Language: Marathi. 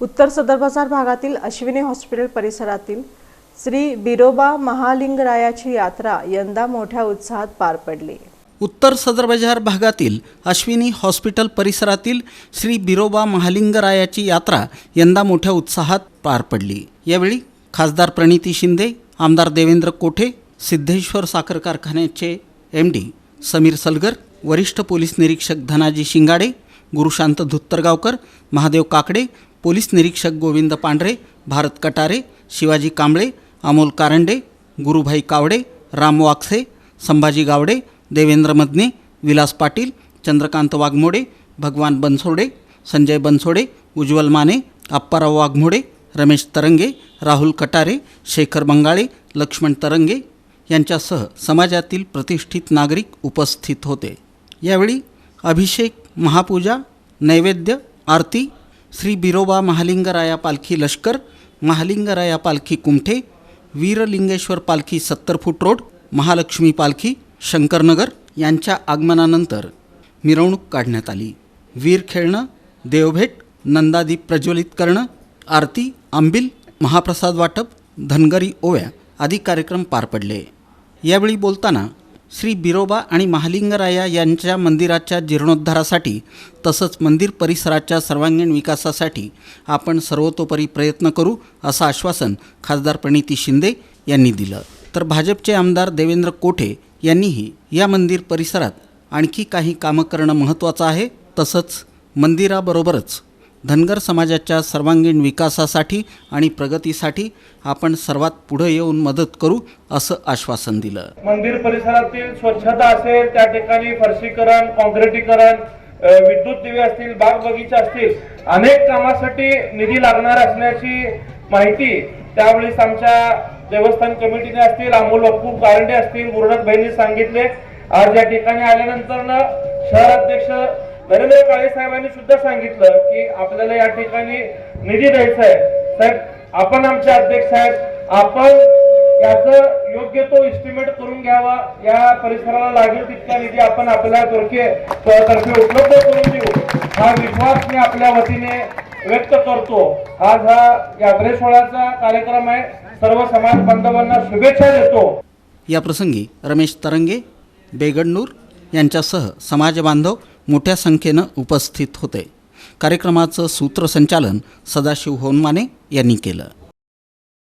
उत्तर सदर बाजार भागातील अश्विनी हॉस्पिटल परिसरातील श्री बिरोबा महालिंगरायाची यात्रा यंदा मोठ्या उत्साहात पार पडली. उत्तर सदर बाजार भागातील अश्विनी हॉस्पिटल परिसरातील श्री बिरोबा महालिंगरायाची यात्रा यंदा मोठ्या उत्साहात पार पडली. यावेळी खासदार प्रणिती शिंदे आमदार देवेंद्र कोठे सिद्धेश्वर साखर कारखान्याचे एम डी समीर सलगर वरिष्ठ पोलीस निरीक्षक धनाजी शिंगाडे गुरुशांत धुत्तरगावकर महादेव काकडे पोलीस निरीक्षक गोविंद पांढरे भारत कटारे शिवाजी कांबळे अमोल कारंडे गुरुभाई कावडे राम वाक्से संभाजी गावडे देवेंद्र मदने विलास पाटील चंद्रकांत वाघमोडे भगवान बनसोडे संजय बनसोडे उज्ज्वल माने अप्पाराव वाघमोडे रमेश तरंगे राहुल कटारे शेखर बंगाळे लक्ष्मण तरंगे यांच्यासह समाजातील प्रतिष्ठित नागरिक उपस्थित होते. यावेळी अभिषेक महापूजा नैवेद्य आरती श्री बिरोबा महालिंगराया पालखी लष्कर महालिंगराया पालखी कुमठे वीरलिंगेश्वर पालखी सत्तर फूट रोड महालक्ष्मी पालखी शंकरनगर यांच्या आगमनानंतर मिरवणूक काढण्यात आली. वीर खेळणं देवभेट नंदादीप प्रज्वलित करणं आरती आंबिल महाप्रसाद वाटप धनगरी ओव्या आदी कार्यक्रम पार पडले. यावेळी बोलताना श्री बिरोबा आणि महालिंगराया यांच्या मंदिराच्या जीर्णोद्धारासाठी तसंच मंदिर परिसराच्या सर्वांगीण विकासासाठी आपण सर्वतोपरी प्रयत्न करू असं आश्वासन खासदार प्रणिती शिंदे यांनी दिलं. तर भाजपचे आमदार देवेंद्र कोठे यांनीही या मंदिर परिसरात आणखी काही कामं करणं महत्त्वाचं आहे. तसंच मंदिराबरोबरच धनगर समाजाच्या सर्वांगीण विकासासाठी आणि प्रगतीसाठी आपण सर्वात पुढे येऊन मदत करू असं आश्वासन दिलं. मंदिर परिसरातील स्वच्छता असेल त्या ठिकाणी फरशीकरण कॉन्क्रिटीकरण विद्युत दिवे असतील बाग बगीचा असतील अनेक कामासाठी निधी लागणार असण्याची माहिती त्यावेळेस आमच्या देवस्थान कमिटीने असतील अमोल अप्पू कारंडे असतील गुरुनाथ बहिणी सांगितले. आज या ठिकाणी आल्यानंतर शहराध्यक्ष शहर अध्यक्ष नरेंद्र काळे साहेबांनी सुद्धा सांगितलं की आपल्याला या ठिकाणी निधी द्यायचा आहे. साहेब आपण आमचे अध्यक्ष आहेत. आपण याचं योग्य तो इस्टिमेट करून घ्यावा. या परिसराला लागेल तितका निधी आपण आपल्या तर्फे तर्फे उपलब्ध करून देऊ. हा विश्वास मी आपल्या वतीने व्यक्त करतो. आज हा यात्रे सोहळ्याचा कार्यक्रम आहे. सर्व समाज बांधवांना शुभेच्छा देतो. या प्रसंगी रमेश तरंगे बेगडनूर यांच्यासह समाज बांधव मोठ्या संख्येनं उपस्थित होते. कार्यक्रमाचं सूत्रसंचालन सदाशिव होनमाने यांनी केलं.